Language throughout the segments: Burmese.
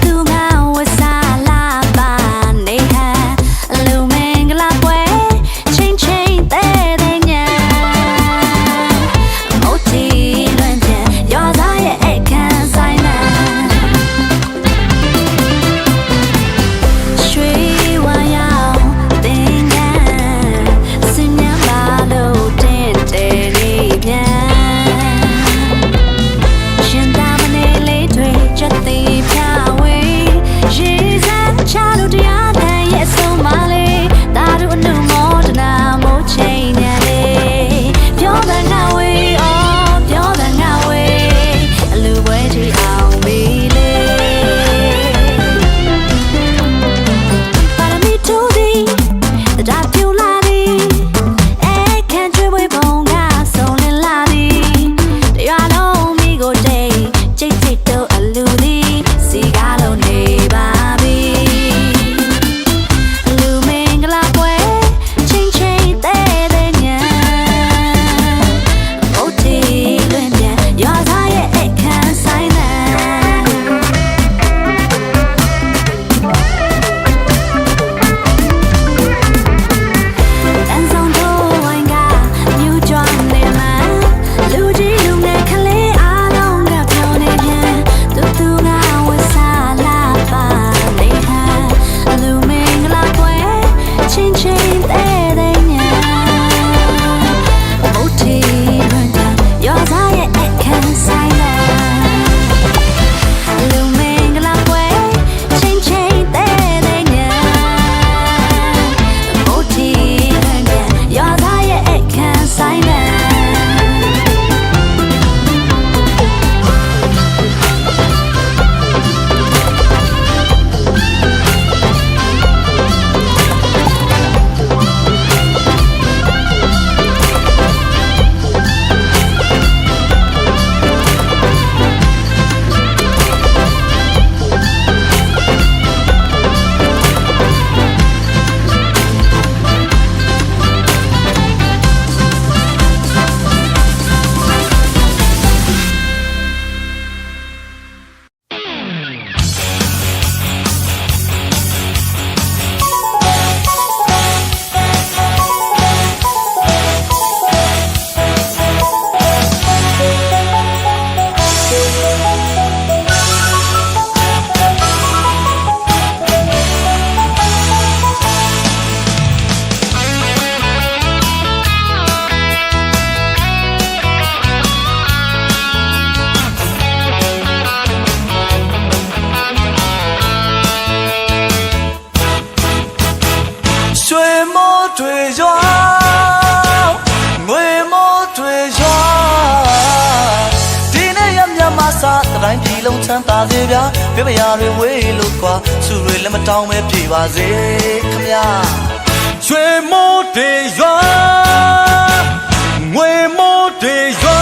嘟啊。 စားတိုင်းပြည်လုံးချမ်းသာစေဗျာပြပရာတွေဝေးလို့ကွာသူတွေလည်းမတောင်းပဲပြေပါစေခမညာရွှေမိုးတွေရွာငွေမိုးတွေရွာ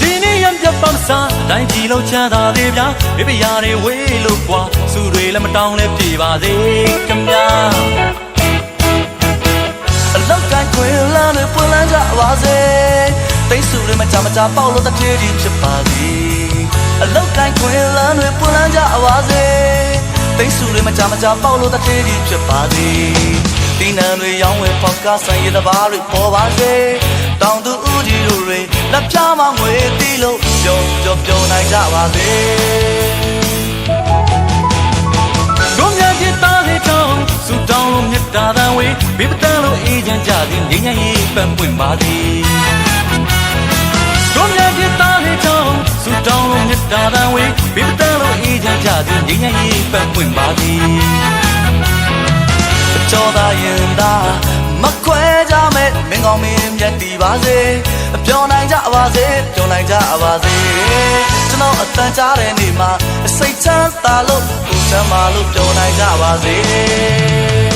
ဒီနေ့ရံပြပန်းစားတိုင်းပြည်လုံးချမ်းသာသေးဗျာဘေးပရာတွေဝေးလို့ကွာစုတွေလည်းမတောင်းလဲပြေပါစေခင်ဗျာအလောက်ကိုင်းခွင်လန်းတွေပွင့်လန်းကြပါစေ တိတ်ဆူတွေမကြမကြပေါက်လို့တစ်ထေးကြီးဖြစ်ပါစေအလောက်ကိုင်းခွင်လန်းတွေပွင့်လန်းကြပါစေတိတ်ဆူတွေမကြမကြပေါက်လို့တစ်ထေးကြီးဖြစ်ပါစေဒီနံတွေရောင်းဝယ်ပေါက်ကဆိုင်ရတဲ့ဘားတွေပေါ်ပါစေတောင်သူဦးကြီးတို့တွေလက်ပြမငွေတီးလို့ပျော်ပျော်ပျော်နိုင်ကြပါစေတို့မြတ်ပြသားလေးတောင်းစုတောင်းလို့မြတ်တာတန်ဝေးဘေးပတန်းလို့အေးချမ်းကြသည်ငြိမ်းချမ်းရေးပန်းပွင့်ပါသည် တောင်းစုတောင်းလို့မြတ်တာတန်ဝေးဘေးပတန်းလို့အေးချမ်းကြသည်ငြိမ်းချမ်းရေးပန်းပွင့်ပါသည်ကြောသာရင်သာမခွဲကြမဲ့မင်းကောင်းမင်းမြတ်တည်ပါစေပြောနိုင်ကြပါစေပြောနိုင်ကြပါစေကျွန်တော်အတန်ကြားတဲ့နေ့မှာစိတ်ချမ်းသာလို့ကိုယ်ချမ်းသာလို့ပြောနိုင်ကြပါစေ